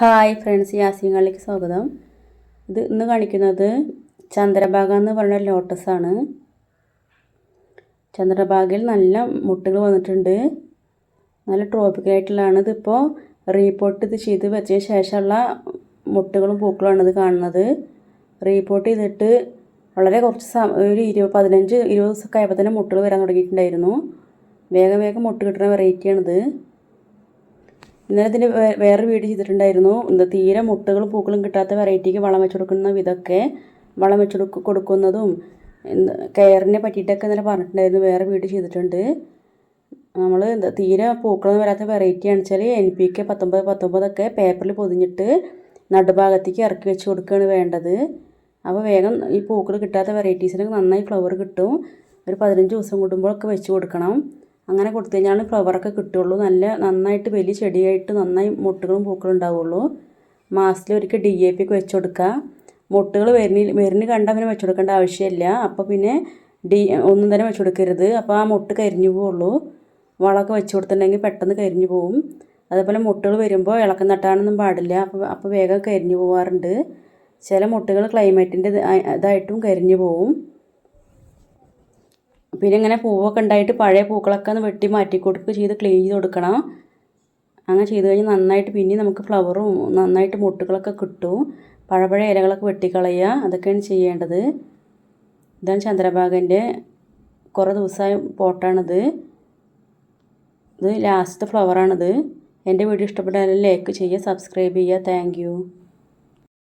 Hi friends യാസിങ്ങളിലേക്ക് സ്വാഗതം. ഇത് ഇന്ന് കാണിക്കുന്നത് ചന്ദ്രഭാഗ എന്ന് പറഞ്ഞ ലോട്ടസാണ് ചന്ദ്രഭാഗയിൽ നല്ല മുട്ടുകൾ വന്നിട്ടുണ്ട്. നല്ല ട്രോപ്പിക്കലായിട്ടുള്ളതാണ് ഇതിപ്പോൾ റീപോർട്ട് ഇത് ചെയ്ത് വെച്ചതിന് ശേഷമുള്ള മുട്ടുകളും പൂക്കളുമാണ് ഇത് കാണുന്നത്. റീപോർട്ട് ചെയ്തിട്ട് വളരെ കുറച്ച് സമ ഒരു ഇരുപത് പതിനഞ്ച് ഇരുപത് ദിവസമൊക്കെ ആയപ്പോൾ തന്നെ മുട്ടുകൾ വരാൻ തുടങ്ങിയിട്ടുണ്ടായിരുന്നു. വേഗം വേഗം മുട്ട് കിട്ടുന്ന വെറൈറ്റിയാണിത് ഇന്നലെ ഇതിന് വേ- വേറൊരു വീഡിയോ ചെയ്തിട്ടുണ്ടായിരുന്നു. എന്താ തീരെ മുട്ടകളും പൂക്കളും കിട്ടാത്ത വെറൈറ്റിക്ക് വളം വെച്ച് കൊടുക്കുന്ന വിധമൊക്കെ വളം വെച്ച് കൊടുക്ക- കൊടുക്കുന്നതും കെയറിനെ പറ്റിയിട്ടൊക്കെ ഇന്നലെ പറഞ്ഞിട്ടുണ്ടായിരുന്നു. വേറെ വീഡിയോ ചെയ്തിട്ടുണ്ട്. നമ്മൾ എന്താ തീരെ പൂക്കളൊന്നും വരാത്ത വെറൈറ്റി ആണെന്ന് വെച്ചാൽ എൻ പി കെ പത്തൊമ്പത് പത്തൊമ്പതൊക്കെ പേപ്പറിൽ പൊതിഞ്ഞിട്ട് നടുഭാഗത്തേക്ക് ഇറക്കി വെച്ച് കൊടുക്കുകയാണ് വേണ്ടത്. അപ്പോൾ വേഗം ഈ പൂക്കൾ കിട്ടാത്ത വെറൈറ്റീസിനൊക്കെ നന്നായി ഫ്ലവർ കിട്ടും. ഒരു പതിനഞ്ച് ദിവസം കൂടുമ്പോഴൊക്കെ വെച്ച് കൊടുക്കണം. അങ്ങനെ കൊടുത്തു കഴിഞ്ഞാൽ ഫ്ലവറൊക്കെ കിട്ടുള്ളൂ നല്ല നന്നായിട്ട് വലിയ ചെടിയായിട്ട് നന്നായി മുട്ടുകളും പൂക്കളും ഉണ്ടാവുള്ളൂ മാസത്തിൽ ഒരിക്കൽ ഡി എ പി ഒക്കെ വെച്ച് കൊടുക്കുക. മുട്ടുകൾ വരുന്ന വരുന്ന കണ്ടാൽ പിന്നെ വെച്ച് കൊടുക്കേണ്ട ആവശ്യമില്ല. അപ്പോൾ പിന്നെ ഡി ഒന്നും തന്നെ വെച്ച് കൊടുക്കരുത്. അപ്പോൾ ആ മുട്ട് കരിഞ്ഞു പോവുള്ളൂ വളമൊക്കെ വെച്ച് കൊടുത്തിട്ടുണ്ടെങ്കിൽ പെട്ടെന്ന് കരിഞ്ഞു പോവും അതേപോലെ മുട്ടുകൾ വരുമ്പോൾ ഇളക്കം നട്ടാനൊന്നും പാടില്ല. അപ്പോൾ അപ്പോൾ വേഗം കരിഞ്ഞു പോവാറുണ്ട്. ചില മുട്ടുകൾ ക്ലൈമറ്റിന്റെ ഇതായിട്ടും കരിഞ്ഞു പോവും. പിന്നെ ഇങ്ങനെ പൂവൊക്കെ ഉണ്ടായിട്ട് പഴയ പൂക്കളൊക്കെ ഒന്ന് വെട്ടി മാറ്റി കൊടുക്കുക ചെയ്ത് ക്ലീൻ ചെയ്ത് കൊടുക്കണം. അങ്ങനെ ചെയ്ത് കഴിഞ്ഞാൽ നന്നായിട്ട് പിന്നെ നമുക്ക് ഫ്ലവറും നന്നായിട്ട് മുട്ടുകളൊക്കെ കിട്ടും. പഴപഴ ഇലകളൊക്കെ വെട്ടിക്കളയുക. അതൊക്കെയാണ് ചെയ്യേണ്ടത്. ഇതാണ് ചന്ദ്രഭാഗന്റെ കുറേ ദിവസമായ പോട്ടാണിത്. ഇത് ലാസ്റ്റ് ഫ്ലവറാണിത് എന്റെ വീഡിയോ ഇഷ്ടപ്പെട്ടാൽ ലൈക്ക് ചെയ്യുക സബ്സ്ക്രൈബ് ചെയ്യുക. താങ്ക്